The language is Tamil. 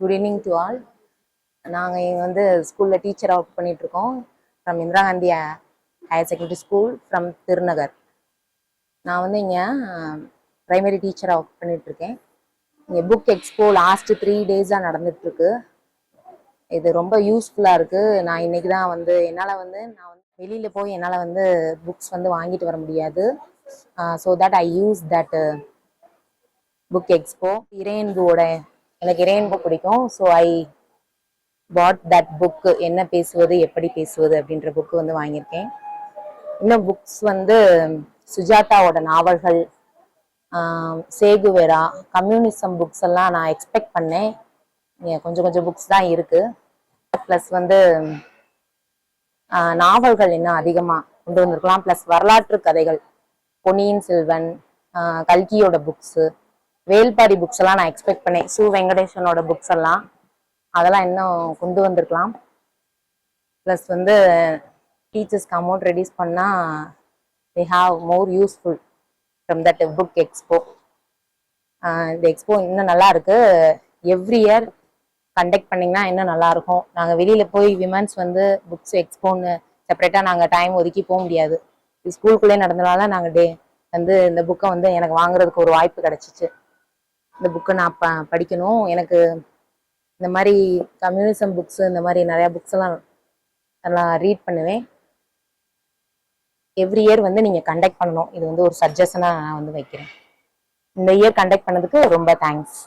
குட் ஈவினிங் டு ஆல் நாங்கள் இங்கே வந்து ஸ்கூலில் டீச்சராக ஒர்க் பண்ணிகிட்ருக்கோம் from Indira Gandhi higher secondary school from Thirunagar நான் வந்து இங்கே ப்ரைமரி டீச்சராக ஒர்க் பண்ணிகிட்ருக்கேன் இங்கே புக் எக்ஸ்போ லாஸ்ட்டு த்ரீ டேஸாக நடந்துகிட்ருக்கு இது ரொம்ப யூஸ்ஃபுல்லாக இருக்குது நான் இன்னைக்கு தான் வந்து என்னால் வந்து நான் வந்து வெளியில் போய் என்னால் வந்து புக்ஸ் வந்து வாங்கிட்டு வர முடியாது. So that I use that book expo இறையன்புவோட எனக்கு இறையன்பு பிடிக்கும். So I bought that book என்ன பேசுவது எப்படி பேசுவது அப்படின்ற புக்கு வந்து வாங்கியிருக்கேன். இன்னும் புக்ஸ் வந்து சுஜாதாவோட நாவல்கள் சேகுவேரா கம்யூனிசம் புக்ஸ் எல்லாம் நான் எக்ஸ்பெக்ட் பண்ணேன். கொஞ்சம் கொஞ்சம் புக்ஸ் தான் இருக்குது ப்ளஸ் வந்து நாவல்கள் இன்னும் அதிகமாக கொண்டு வந்திருக்கலாம். ப்ளஸ் வரலாற்று கதைகள் பொன்னியின் செல்வன் கல்கியோட புக்ஸு வேல்பாரி புக்ஸ் எல்லாம் நான் எக்ஸ்பெக்ட் பண்ணேன். சு வெங்கடேசனோட புக்ஸ் எல்லாம். அதெல்லாம் இன்னும் கொண்டு வந்திருக்கலாம். ப்ளஸ் வந்து டீச்சர்ஸ்க்கு அமௌண்ட் ரெடியூஸ் பண்ணால் they have more useful from that book expo இந்த எக்ஸ்போ இன்னும் நல்லா இருக்கு. எவ்ரி இயர் கண்டக்ட் பண்ணிங்கன்னா இன்னும் நல்லாயிருக்கும் நாங்கள் வெளியில் போய் விமன்ஸ் வந்து புக்ஸ் எக்ஸ்போன்னு செப்பரேட்டாக நாங்கள் டைம் ஒதுக்கி போக முடியாது. ஸ்கூலுக்குள்ளே நடந்தனால நாங்கள் டே வந்து இந்த புக்கை வந்து எனக்கு வாங்குறதுக்கு ஒரு வாய்ப்பு கிடைச்சிச்சு. இந்த புக்கை நான் ப படிக்கணும். எனக்கு இந்த மாதிரி கம்யூனிசம் புக்ஸ் இந்த மாதிரி நிறையா புக்ஸ் எல்லாம் நல்லா ரீட் பண்ணுவேன். எவ்ரி இயர் வந்து நீங்கள் கண்டக்ட் பண்ணணும். இது வந்து ஒரு சஜஷனாக நான் வந்து வைக்கிறேன். இந்த இயர் கண்டக்ட் பண்ணதுக்கு ரொம்ப தேங்க்ஸ்